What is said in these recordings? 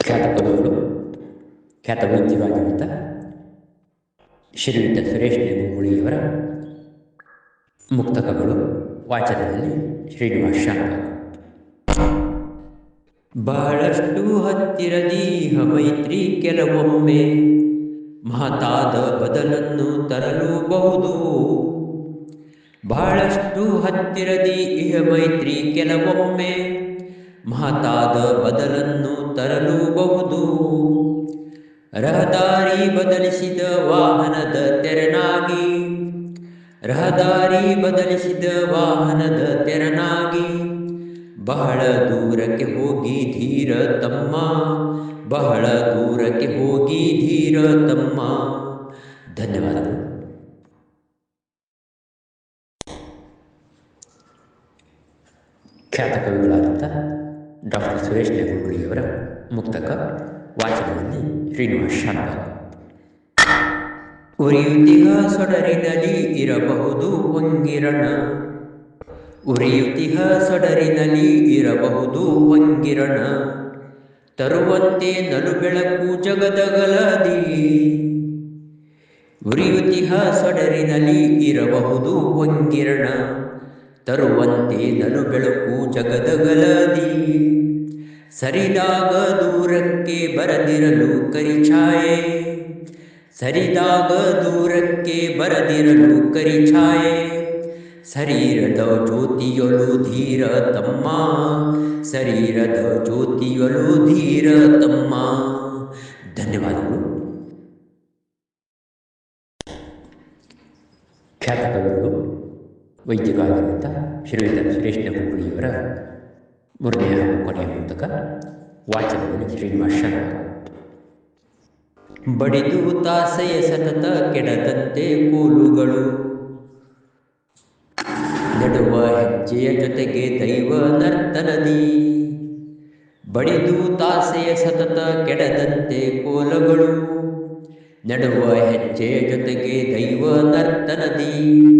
ಖ್ಯಾತ ಪದವರು ಖ್ಯಾತ ವೈದ್ಯರಾಗಿರುತ್ತ ಶ್ರೀಯುತ ಸುರೇಶ್ ಮುಳಿಯವರ ಮುಕ್ತಕಗಳು ವಾಚನದಲ್ಲಿ ಶ್ರೀನಿವಾಸ ಶಾಂತ ಬಹಳಷ್ಟು ಹತ್ತಿರದೀಹ ಮೈತ್ರಿ ಕೆಲವೊಮ್ಮೆ ಮಹತಾದ ಬದಲನ್ನು ತರಲೂಬಹುದು. ಬಹಳಷ್ಟು ಹತ್ತಿರದಿ ಇಹ ಮೈತ್ರಿ ಕೆಲವೊಮ್ಮೆ. ಮಹತಾದ ಬದಲನ್ನು ತರಲೂಬಹುದು. ರಹದಾರಿ ಬದಲಿಸಿದ ವಾಹನದ ತೆರನಾಗಿ. ರಹದಾರಿ ಬದಲಿಸಿದ ವಾಹನದ ತೆರನಾಗಿ. ಬಹಳ ದೂರಕ್ಕೆ ಹೋಗಿ ಧೀರ ತಮ್ಮ. ಬಹಳ ದೂರಕ್ಕೆ ಹೋಗಿ ಧೀರ ತಮ್ಮ. ಧನ್ಯವಾದಗಳು. ಖ್ಯಾತ ಕವಿಗಳಾದಂಥ ಡಾಕ್ಟರ್ ಸುರೇಶ್ ನೆಗುಂಗುಳಿಯವರ ಮುಕ್ತಕ ವಾಚನದಲ್ಲಿ ಶ್ರೀನಿವಾಸ್ ಶಾಂತ ಉರಿಯುತ್ತಿಹ ಸೊಡರಿನಲ್ಲಿ ಇರಬಹುದು ಒಂಗಿರಣ. ಉರಿಯುತಿಹ ಸೊಡರಿನಲ್ಲಿ ಇರಬಹುದು ಒಂಗಿರಣ. ತರುವಂತೆ ನಲು ಬೆಳಕು ಜಗದಗಲದಿ. ಉರಿಯುತ್ತಿಹ ಸೊಡರಿನಲ್ಲಿ ಇರಬಹುದು ವಂಗಿರಣ ತರುವಂತೆ ನಲು ಬೆಳಕು ಜಗದಗಲದಿ. ಸರಿದಾಗ ದೂರಕ್ಕೆ ಬರದಿರಲು ಕರಿಛಾಯೆ. ಸರಿದಾಗ ದೂರಕ್ಕೆ ಬರದಿರಲು ಕರಿಛಾಯೆ. ಶರೀರದ ಜ್ಯೋತಿಯೊಳು ಧೀರ ತಮ್ಮ. ಶರೀರದ ಜ್ಯೋತಿಯೊಳು ಧೀರ ತಮ್ಮ. ಧನ್ಯವಾದಗಳು. ಖ್ಯಾತ ಕವಿಗಳು ವೈದ್ಯರಾಗಿರುವಂಥ ಶ್ರೀಯುತ ಸುರೇಶ್ ಹುಬ್ಬಳ್ಳಿಯವರ ಮೂರನೆಯ ಕೊನೆಯ ಪುಸ್ತಕ ವಾಚನದಲ್ಲಿ ಶ್ರೀನಿವಾಸ ಬಡಿದು ತಾಸೆಯ ಸತತ ಕೆಡದಂತೆ ಕೋಲುಗಳು. ನಡುವ ಹೆಜ್ಜೆಯ ಜೊತೆಗೆ ದೈವ ನರ್ತನದಿ. ಬಡಿದು ತಾಸೆಯ ಸತತ ಕೆಡದಂತೆ ಕೋಲಗಳು. ನಡುವ ಹೆಜ್ಜೆಯ ಜೊತೆಗೆ ದೈವ ನರ್ತನದಿ.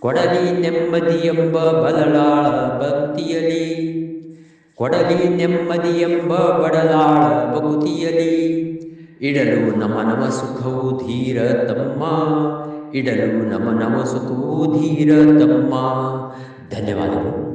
ಕೊಡಲಿ ನೆಮ್ಮದಿ ಎಂಬ ಬದಲಾಳ ಭಕ್ತಿಯಲಿ. ಕೊಡಲಿ ನೆಮ್ಮದಿ ಎಂಬ ಬಡಲಾಳ ಭಕ್ತಿಯಲಿ. ಇಡಲು ನಮ ನಮ ಸುಖವು ಧೀರ ತಮ್ಮ. ಇಡಲು ನಮ ನಮ ಸುಖವು ಧೀರ ತಮ್ಮ. ಧನ್ಯವಾದಗಳು.